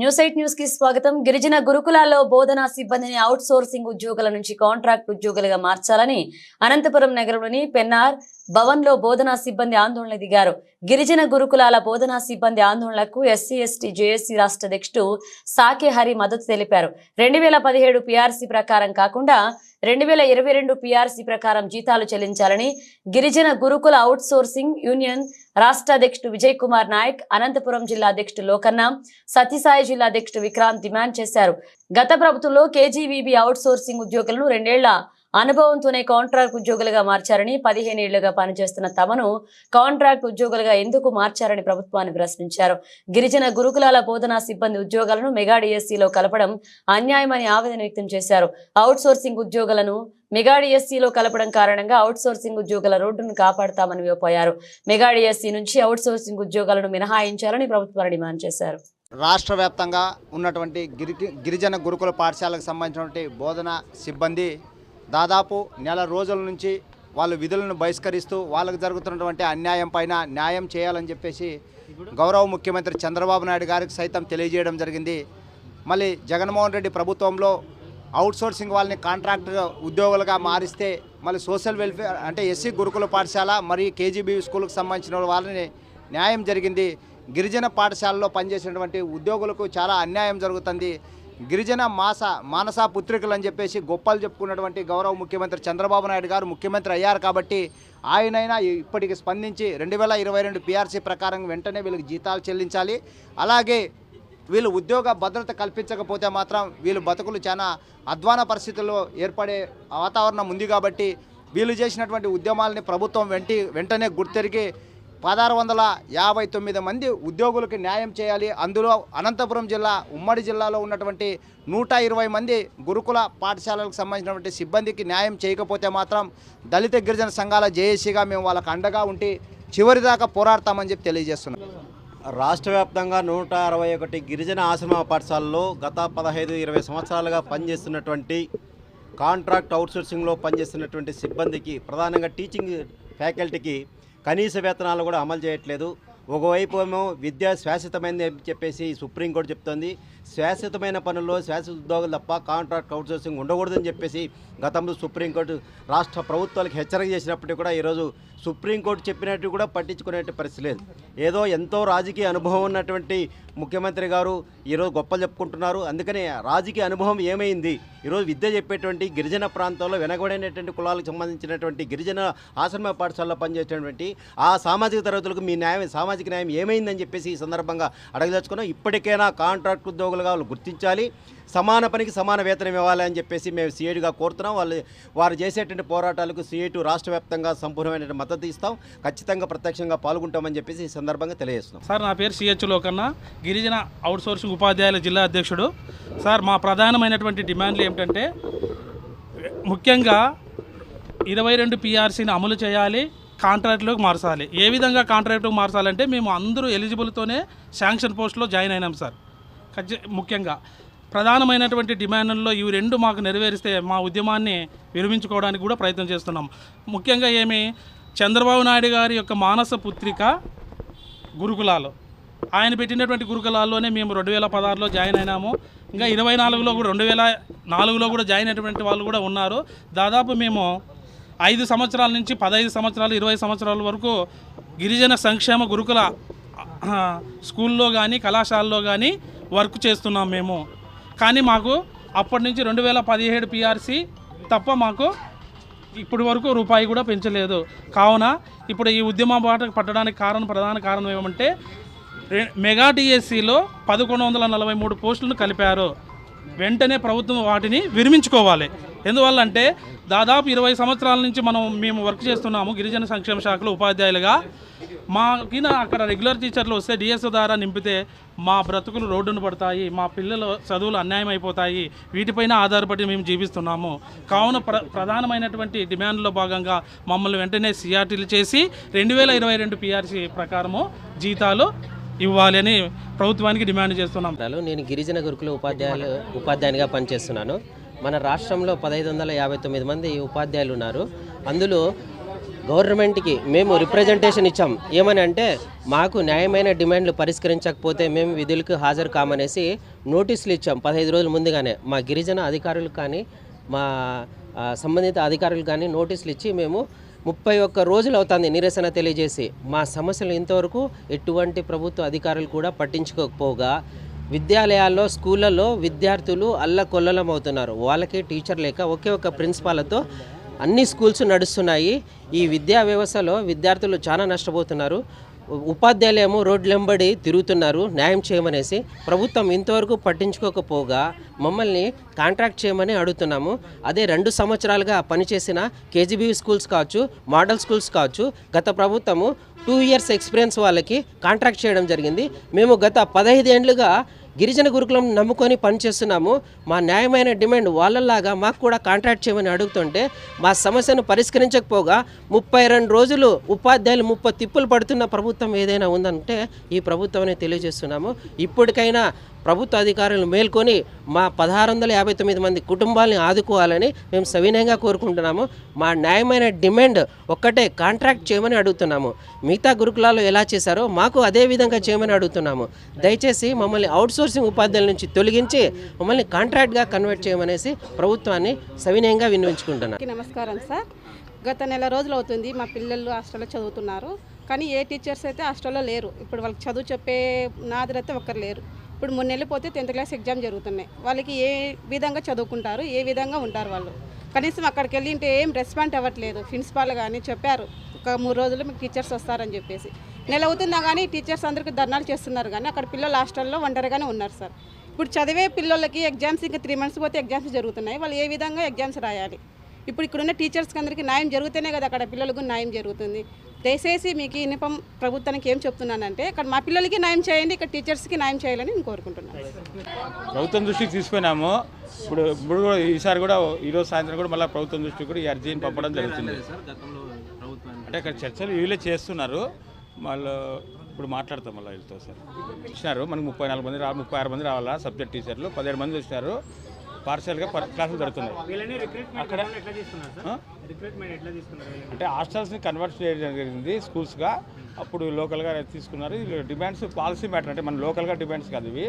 News eight న్యూస్కి స్వాగతం. గిరిజన గురుకులాల్లో బోధనా సిబ్బందిని అవుట్ సోర్సింగ్ ఉద్యోగుల నుంచి కాంట్రాక్ట్ ఉద్యోగులుగా మార్చాలని అనంతపురం నగరంలోని పెన్నార్ భవన్లో బోధనా సిబ్బంది ఆందోళన దిగారు. గిరిజన గురుకులాల బోధనా సిబ్బంది ఆందోళనకు ఎస్సీ ఎస్టీ జేఏసీ రాష్ట్ర అధ్యక్షుడు సాకే హరి మద్దతు తెలిపారు. రెండు వేల పదిహేడు పిఆర్సీ ప్రకారం కాకుండా రెండు వేల ఇరవై రెండు పీఆర్సీ ప్రకారం జీతాలు చెల్లించాలని గిరిజన గురుకుల అవుట్ సోర్సింగ్ యూనియన్ రాష్ట్ర అధ్యక్షుడు విజయ్ కుమార్ నాయక్ అనంతపురం జిల్లా అధ్యక్షుడు లోకన్న సత్యసాయి జిల్లా అధ్యక్షుడు విక్రాంత్ డిమాండ్ చేశారు. గత ప్రభుత్వంలో కేజీవీబీ అవుట్ సోర్సింగ్ ఉద్యోగులను రెండేళ్ళ అనుభవంతోనే కాంట్రాక్ట్ ఉద్యోగులుగా మార్చారని పదిహేను ఏళ్ళుగా పనిచేస్తున్న తమను కాంట్రాక్ట్ ఉద్యోగులుగా ఎందుకు మార్చారని ప్రభుత్వాన్ని ప్రశ్నించారు. గిరిజన గురుకులాల బోధనా సిబ్బంది ఉద్యోగాలను మెగా డిఎస్సీలో కలపడం అన్యాయమని ఆవేదన వ్యక్తం చేశారు. అవుట్సోర్సింగ్ ఉద్యోగులను మెగా డిఎస్సీలో కలపడం కారణంగా అవుట్సోర్సింగ్ ఉద్యోగుల రోడ్డును కాపాడుతామని విపోయారు మెగా డిఎస్సీ నుంచి అవుట్సోర్సింగ్ ఉద్యోగాలను మినహాయించాలని ప్రభుత్వాన్ని డిమాండ్ చేశారు. రాష్ట్ర వ్యాప్తంగా ఉన్నటువంటి గిరి గిరిజన గురుకుల పాఠశాలకు సంబంధించినటువంటి బోధన సిబ్బంది దాదాపు నెల రోజుల నుంచి వాళ్ళు విధులను బహిష్కరిస్తూ వాళ్ళకు జరుగుతున్నటువంటి అన్యాయం పైన న్యాయం చేయాలని చెప్పేసి గౌరవ ముఖ్యమంత్రి చంద్రబాబు నాయుడు గారికి సైతం తెలియజేయడం జరిగింది. మళ్ళీ జగన్మోహన్ రెడ్డి ప్రభుత్వంలో అవుట్సోర్సింగ్ వాళ్ళని కాంట్రాక్టర్ ఉద్యోగులుగా మారిస్తే మళ్ళీ సోషల్ వెల్ఫేర్ అంటే ఎస్సీ గురుకుల పాఠశాల మరియు కేజీబీ స్కూల్కి సంబంధించిన వాళ్ళని న్యాయం జరిగింది. గిరిజన పాఠశాలలో పనిచేసినటువంటి ఉద్యోగులకు చాలా అన్యాయం జరుగుతుంది. గిరిజన మాస మానస పుత్రికలు అని చెప్పేసి గొప్పలు చెప్పుకున్నటువంటి గౌరవ ముఖ్యమంత్రి చంద్రబాబు నాయుడు గారు ముఖ్యమంత్రి అయ్యారు కాబట్టి ఆయనైనా ఇప్పటికి స్పందించి రెండు వేల ఇరవై రెండు పీఆర్సీ ప్రకారం వెంటనే వీళ్ళకి జీతాలు చెల్లించాలి. అలాగే వీళ్ళు ఉద్యోగ భద్రత కల్పించకపోతే మాత్రం వీళ్ళు బతుకులు చాలా అధ్వాన పరిస్థితుల్లో ఏర్పడే వాతావరణం ఉంది కాబట్టి వీళ్ళు చేసినటువంటి ఉద్యమాలని ప్రభుత్వం వెంటి వెంటనే గుర్తెరిగి పదహారు వందల యాభై తొమ్మిది మంది ఉద్యోగులకు న్యాయం చేయాలి. అందులో అనంతపురం జిల్లా ఉమ్మడి జిల్లాలో ఉన్నటువంటి నూట ఇరవై మంది గురుకుల పాఠశాలలకు సంబంధించినటువంటి సిబ్బందికి న్యాయం చేయకపోతే మాత్రం దళిత గిరిజన సంఘాల జేఏసీగా మేము వాళ్ళకు అండగా ఉండి చివరిదాకా పోరాడతామని చెప్పి తెలియజేస్తున్నాం. రాష్ట్ర వ్యాప్తంగా నూట అరవై ఒకటి గిరిజన ఆశ్రమ పాఠశాలలో గత పదహైదు ఇరవై సంవత్సరాలుగా పనిచేస్తున్నటువంటి కాంట్రాక్ట్ అవుట్సోర్సింగ్లో పనిచేస్తున్నటువంటి సిబ్బందికి ప్రధానంగా టీచింగ్ ఫ్యాకల్టీకి కనీస వేతనాలు కూడా అమలు చేయట్లేదు. ఒకవైపు ఏమో విద్య శాశ్వతమైంది అని చెప్పేసి సుప్రీంకోర్టు చెప్తోంది. శాశ్వతమైన పనుల్లో శాశ్వత ఉద్యోగులు తప్ప కాంట్రాక్ట్ అవుట్సోర్సింగ్ ఉండకూడదని చెప్పేసి గతంలో సుప్రీంకోర్టు రాష్ట్ర ప్రభుత్వాలకు హెచ్చరిక చేసినప్పటికీ కూడా ఈరోజు సుప్రీంకోర్టు చెప్పినట్టు కూడా పట్టించుకునే పరిస్థితి లేదు. ఏదో ఎంతో రాజకీయ అనుభవం ఉన్నటువంటి ముఖ్యమంత్రి గారు ఈరోజు గొప్పలు చెప్పుకుంటున్నారు. అందుకనే రాజకీయ అనుభవం ఏమైంది? ఈరోజు విద్య చెప్పేటువంటి గిరిజన ప్రాంతాల్లో వెనకబడినటువంటి కులాలకు సంబంధించినటువంటి గిరిజన ఆశ్రమ పాఠశాలలో పనిచేసేటువంటి ఆ సామాజిక తరగతులకు మీ న్యాయం సామాజిక న్యాయం ఏమైందని చెప్పేసి ఈ సందర్భంగా అడగదలుచుకున్నాం. ఇప్పటికైనా కాంట్రాక్ట్ ఉద్యోగులు ఉద్యోగులుగా వాళ్ళు గుర్తించాలి. సమాన పనికి సమాన వేతనం ఇవ్వాలి అని చెప్పేసి మేము సీఐడిగా కోరుతున్నాం. వాళ్ళు వారు చేసేటువంటి పోరాటాలకు సీఐటు రాష్ట్ర వ్యాప్తంగా సంపూర్ణమైన మద్దతు ఇస్తాం. ఖచ్చితంగా ప్రత్యక్షంగా పాల్గొంటామని చెప్పేసి ఈ సందర్భంగా తెలియజేస్తున్నాం. సార్ నా పేరు సిహెచ్ లోకన్న. గిరిజన అవుట్సోర్సింగ్ ఉపాధ్యాయుల జిల్లా అధ్యక్షుడు. సార్ మా ప్రధానమైనటువంటి డిమాండ్లు ఏమిటంటే ముఖ్యంగా ఇరవై రెండు పిఆర్సీని అమలు చేయాలి కాంట్రాక్ట్లోకి మార్చాలి. ఏ విధంగా కాంట్రాక్ట్లోకి మార్చాలంటే మేము అందరూ ఎలిజిబుల్తోనే శాంక్షన్ పోస్ట్లో జాయిన్ అయినాం సార్. ముఖ్యంగా. ప్రధానమైనటువంటి డిమాండ్లలో ఇవి రెండు మాకు నెరవేరిస్తే మా ఉద్యమాన్ని విరమించుకోవడానికి కూడా ప్రయత్నం చేస్తున్నాం. ముఖ్యంగా ఏమి? చంద్రబాబు నాయుడు గారి యొక్క మానస పుత్రిక గురుకులాలు. ఆయన పెట్టినటువంటి గురుకులాల్లోనే మేము రెండు వేల పదహారులో జాయిన్ అయినాము. ఇంకా ఇరవై నాలుగులో కూడా రెండు వేల నాలుగులో కూడా జాయిన్ అయినటువంటి వాళ్ళు కూడా ఉన్నారు. దాదాపు మేము ఐదు సంవత్సరాల నుంచి పదహైదు సంవత్సరాలు ఇరవై సంవత్సరాల వరకు గిరిజన సంక్షేమ గురుకుల స్కూల్లో కానీ కళాశాలలో కానీ వర్క్ చేస్తున్నాం మేము. కానీ మాకు అప్పటి నుంచి రెండు వేల పదిహేడు పిఆర్సీ తప్ప మాకు ఇప్పటి వరకు రూపాయి కూడా పెంచలేదు. కావున ఇప్పుడు ఈ ఉద్యమ బాట పట్టడానికి కారణం ప్రధాన కారణం ఏమంటే మెగా డిఎస్సిలో పదకొండు వందల నలభై మూడు పోస్టులను కలిపారు. వెంటనే ప్రభుత్వం వాటిని విరమించుకోవాలి. ఎందువల్ల అంటే దాదాపు ఇరవై సంవత్సరాల నుంచి మనం మేము వర్క్ చేస్తున్నాము గిరిజన సంక్షేమ శాఖలో ఉపాధ్యాయులుగా. మాకిన అక్కడ రెగ్యులర్ టీచర్లు వస్తే డిఎస్ఓ ద్వారా నింపితే మా బ్రతుకులు రోడ్డును పడతాయి మా పిల్లల చదువులు అన్యాయం అయిపోతాయి వీటిపైన ఆధారపడి మేము జీవిస్తున్నాము. కావున ప్ర ప్రధానమైనటువంటి డిమాండ్లో భాగంగా మమ్మల్ని వెంటనే సిఆర్టీలు చేసి రెండు వేల ఇరవై రెండు పిఆర్సీ ప్రకారము జీతాలు ఇవ్వాలని ప్రభుత్వానికి డిమాండ్ చేస్తున్నాం. నేను గిరిజన గురుకుల ఉపాధ్యాయులు ఉపాధ్యాయునిగా పనిచేస్తున్నాను. మన రాష్ట్రంలో పదహైదు వందల యాభై తొమ్మిది మంది ఉపాధ్యాయులు ఉన్నారు. అందులో గవర్నమెంట్కి మేము రిప్రజెంటేషన్ ఇచ్చాం. ఏమని అంటే మాకు న్యాయమైన డిమాండ్లు పరిష్కరించకపోతే మేము విధులకు హాజరు కామనేసి నోటీసులు ఇచ్చాం పదహైదు రోజుల ముందుగానే. మా గిరిజన అధికారులు కానీ మా సంబంధిత అధికారులు కానీ నోటీసులు ఇచ్చి మేము ముప్పై ఒక్క రోజులు అవుతుంది నిరసన తెలియజేసి. మా సమస్యలు ఇంతవరకు ఎటువంటి ప్రభుత్వ అధికారులు కూడా పట్టించుకోకపోగా విద్యాలయాల్లో స్కూళ్ళల్లో విద్యార్థులు అల్లకొల్లలం అవుతున్నారు వాళ్ళకి టీచర్ లేక ఒకే ఒక ప్రిన్సిపాల్తో అన్ని స్కూల్స్ నడుస్తున్నాయి. ఈ విద్యా వ్యవస్థలో విద్యార్థులు చాలా నష్టపోతున్నారు. ఉపాధ్యాయులేమో రోడ్లెంబడి తిరుగుతున్నారు న్యాయం చేయమనేసి. ప్రభుత్వం ఇంతవరకు పట్టించుకోకపోగా మమ్మల్ని కాంట్రాక్ట్ చేయమని అడుగుతున్నాము. అదే రెండు సంవత్సరాలుగా పనిచేసిన కేజీబీ స్కూల్స్ కావచ్చు మోడల్ స్కూల్స్ కావచ్చు గత ప్రభుత్వము టూ ఇయర్స్ ఎక్స్పీరియన్స్ వాళ్ళకి కాంట్రాక్ట్ చేయడం జరిగింది. మేము గత పదహైదు ఏండ్లుగా గిరిజన గురుకులం నమ్ముకొని పనిచేస్తున్నాము. మా న్యాయమైన డిమాండ్ వాళ్ళలాగా మాకు కూడా కాంట్రాక్ట్ చేయమని అడుగుతుంటే మా సమస్యను పరిష్కరించకపోగా ముప్పై రెండు రోజులు ఉపాధ్యాయులు ముప్పై తిప్పులు పడుతున్న ప్రభుత్వం ఏదైనా ఉందంటే ఈ ప్రభుత్వమే తెలియజేస్తున్నాము. ఇప్పటికైనా ప్రభుత్వ అధికారులు మేల్కొని మా పదహారు వందల యాభై తొమ్మిది మంది కుటుంబాలని ఆదుకోవాలని మేము సవినయంగా కోరుకుంటున్నాము. మా న్యాయమైన డిమాండ్ ఒక్కటే కాంట్రాక్ట్ చేయమని అడుగుతున్నాము. మిగతా గురుకులాలు ఎలా చేశారో మాకు అదే విధంగా చేయమని అడుగుతున్నాము. దయచేసి మమ్మల్ని అవుట్సోర్సింగ్ ఉపాధ్యాయుల నుంచి తొలగించి మమ్మల్ని కాంట్రాక్ట్గా కన్వర్ట్ చేయమనేసి ప్రభుత్వాన్ని సవినయంగా వినియోగించుకుంటున్నాను నమస్కారం సార్. గత నెల రోజులు అవుతుంది మా పిల్లలు హాస్టల్లో చదువుతున్నారు. కానీ ఏ టీచర్స్ అయితే హాస్టల్లో లేరు. ఇప్పుడు వాళ్ళకి చదువు చెప్పే నాదులైతే ఒక్కరు లేరు. ఇప్పుడు మూడు నెలలు పోతే టెన్త్ క్లాస్ ఎగ్జామ్ జరుగుతున్నాయి. వాళ్ళకి ఏ విధంగా చదువుకుంటారు? ఏ విధంగా ఉంటారు వాళ్ళు? కనీసం అక్కడికి వెళ్ళి ఉంటే ఏం రెస్పాండ్ అవ్వట్లేదు. ప్రిన్సిపాల్ కానీ చెప్పారు. ఒక మూడు రోజులు మీకు టీచర్స్ వస్తారని చెప్పేసి. నెల అవుతున్నా కానీ టీచర్స్ అందరికీ ధర్నాలు చేస్తున్నారు కానీ అక్కడ పిల్లలు హాస్టల్లో ఒంటరిగానే ఉన్నారు సార్. ఇప్పుడు చదివే పిల్లలకి ఎగ్జామ్స్ ఇంకా త్రీ మంత్స్ పోతే ఎగ్జామ్స్ జరుగుతున్నాయి. వాళ్ళు ఏ విధంగా ఎగ్జామ్స్ రాయాలి? ఇప్పుడు ఇక్కడున్న టీచర్స్కి అందరికీ న్యాయం జరుగుతూనే కదా అక్కడ పిల్లలకు న్యాయం జరుగుతుంది. దయచేసి మీకు ఈ నిపం ప్రభుత్వానికి ఏం చెప్తున్నానంటే ఇక్కడ మా పిల్లలకి న్యాయం చేయండి ఇక్కడ టీచర్స్కి న్యాయం చేయాలని నేను కోరుకుంటున్నాను. ప్రభుత్వం దృష్టికి తీసుకున్నాము. ఇప్పుడు ఇప్పుడు కూడా ఈసారి కూడా ఈరోజు సాయంత్రం కూడా మళ్ళీ ప్రభుత్వం దృష్టికి కూడా ఈ అర్జీని పంపడం జరుగుతుంది. అంటే ఇక్కడ చర్చలు వీళ్ళే చేస్తున్నారు. వాళ్ళు ఇప్పుడు మాట్లాడతాం మళ్ళీ వీళ్ళతో సార్. ఇచ్చినారు మనకు ముప్పై నాలుగు మంది రా ముప్పై ఆరు మంది రావాలా సబ్జెక్ట్ టీచర్లు పదిహేడు మంది వచ్చినారు పార్షియల్గా పర్ క్లాసులు జరుగుతున్నాయి అక్కడ? అంటే హాస్టల్స్ని కన్వర్ట్ చేయడం జరిగింది స్కూల్స్గా. అప్పుడు లోకల్గా తీసుకున్నారు. డిమాండ్స్ పాలసీ మ్యాటర్ అంటే మన లోకల్గా డిమాండ్స్ కాదు ఇవి.